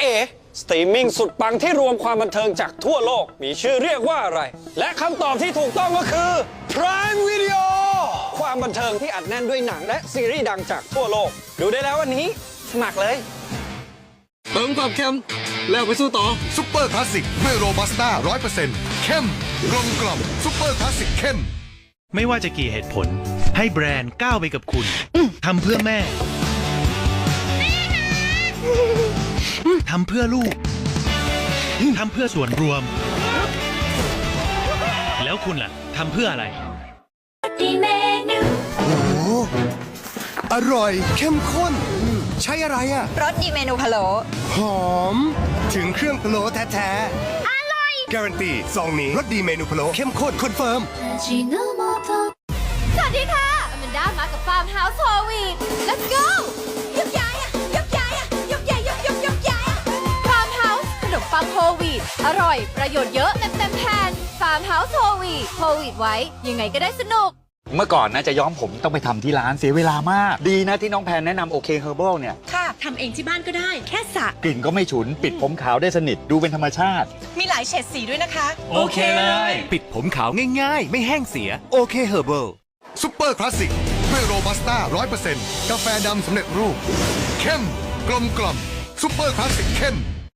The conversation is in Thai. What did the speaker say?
เอสตรีมมิ่งสุดปังที่รวมความบันเทิงจากทั่วโลก มีชื่อเรียกว่าอะไร และคำตอบที่ถูกต้องก็คือ Prime Video ความบันเทิงที่อัดแน่นด้วยหนังและซีรีส์ดังจากทั่วโลก ดูได้แล้ววันนี้ สมัครเลย เติมความเค็มแล้วไปสู้ต่อซุปเปอร์คลาสสิกด้วยโรบัสต้าร้อยเปอร์เซ็นต์เข้มกลมกล่อมซุปเปอร์คลาสสิกเข้ม ไม่ว่าจะกี่เหตุผล ให้แบรนด์ก้าวไปกับคุณทำเพื่อแม่ ทำเพื่อลูกทำเพื่อส่วนรวม แล้วคุณล่ะทำเพื่ออะไรอร่อยเข้มข้น ใช้อะไรอะรสดีเมนูพะโล้หอม ถึงเครื่องพะโล้แท้ๆ อร่อย การันตีซองนี้รสดีเมนูพะโล้เข้มข้นคอนเฟิร์ม สวัสดีค่ะอแมนด้ามากับฟาร์มเฮาส์โฮวีด let's go อร่อย ประโยชน์เยอะเต็มเต็มแผ่นฟาร์มเฮาส์โฮวีดโฮวีดไว้ ยังไงก็ได้สนุก เมื่อก่อนนะจะย้อมผมต้องไปทำที่ร้านเสียเวลามาก ดีนะที่น้องแพนแนะนำโอเคเฮอร์เบิลเนี่ย ค่ะ ทำเองที่บ้านก็ได้ แค่สระกลิ่นก็ไม่ฉุน ปิดผมขาวได้สนิท ดูเป็นธรรมชาติ มีหลายเฉดสีด้วยนะคะ โอเคเลย ปิดผมขาวง่ายๆ ไม่แห้งเสีย โอเคเฮอร์เบิล ซุปเปอร์คลาสสิกด้วยโรบัสต้าร้อยเปอร์เซ็นต์กาแฟดำสำเร็จรูป เข้ม กลมกล่อมซุปเปอร์คลาสสิกเข้ม